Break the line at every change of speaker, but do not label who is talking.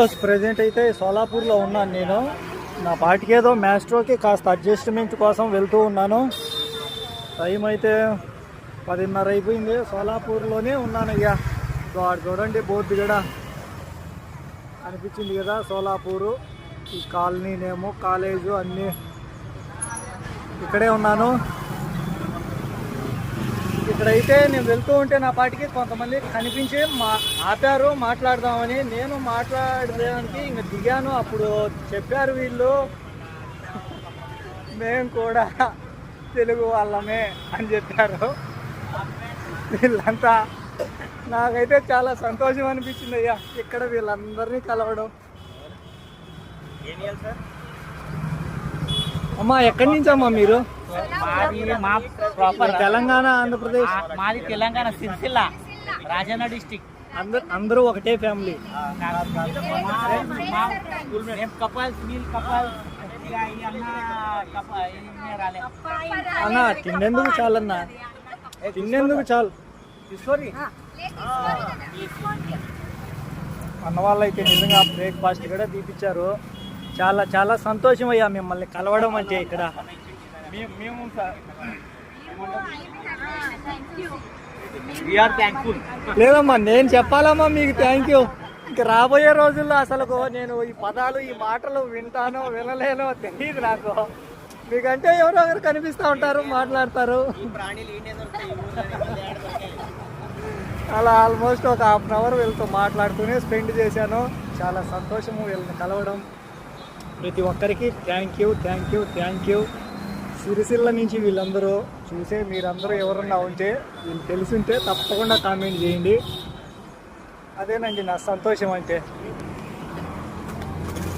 Yes present అయితే సోలాపూర్లో ఉన్నాను నేను. నా పాటికేదో మ్యాస్ట్రోకి కాస్త అడ్జస్ట్మెంట్ కోసం వెళ్తూ ఉన్నాను. టైం అయితే పదిన్నర అయిపోయింది. సోలాపూర్లోనే ఉన్నాను అయ్యా వాడు చూడండి బోర్డు కూడా అనిపించింది కదా సోలాపూరు. ఈ కాలనీ నేమో కాలేజు అన్నీ ఇక్కడే ఉన్నాను. ఇక్కడైతే నేను వెళ్తూ ఉంటే నా పాటికి కొంతమంది కనిపించి మా ఆపారు మాట్లాడదామని. నేను మాట్లాడడానికి ఇంక దిగాను. అప్పుడు చెప్పారు వీళ్ళు. మేము కూడా తెలుగు వాళ్ళమే అని చెప్పారు. వీళ్ళంతా నాకైతే చాలా సంతోషం అనిపించింది అయ్యా. ఇక్కడ వీళ్ళందరినీ కలవడం. అమ్మా ఎక్కడి నుంచి అమ్మా మీరు?
మాది మా ప్రాపర్
తెలంగాణ ఆంధ్రప్రదేశ్.
మాది తెలంగాణ సిరిసిల్ల రాజన్న డిస్టిక్
అందరు అందరూ ఒకటే ఫ్యామిలీ
కపల్స్ ఇక ఈ అన్న
తినేందుకు చాలన్నా. తినేందుకు చాలు.
తీసుకోరి
అన్న వాళ్ళు అయితే నిజంగా బ్రేక్ఫాస్ట్ కూడా తీపిచ్చారు. చాలా చాలా సంతోషం అయ్యా మిమ్మల్ని కలవడం అంటే ఇక్కడ.
మేము
లేదమ్మా నేను చెప్పాలమ్మా మీకు థ్యాంక్ యూ ఇంక రాబోయే రోజుల్లో అసలు నేను ఈ పదాలు ఈ మాటలు వింటానో వినలేనో తెలియదు నాకు. మీకంటే ఎవరో ఒకరు కనిపిస్తూ ఉంటారు మాట్లాడతారు. అలా ఆల్మోస్ట్ ఒక హాఫ్ అన్ అవర్ వీళ్ళతో మాట్లాడుతూనే స్పెండ్ చేశాను. చాలా సంతోషము వీళ్ళని కలవడం. ప్రతి ఒక్కరికి thank you thank you thank you Sircilla నుంచి వీళ్ళందరూ చూసే మీరందరూ ఎవరన్నా ఉంటే వీళ్ళు తెలిసింటే తప్పకుండా కామెంట్ చేయండి. అదేనండి నా సంతోషం అంటే.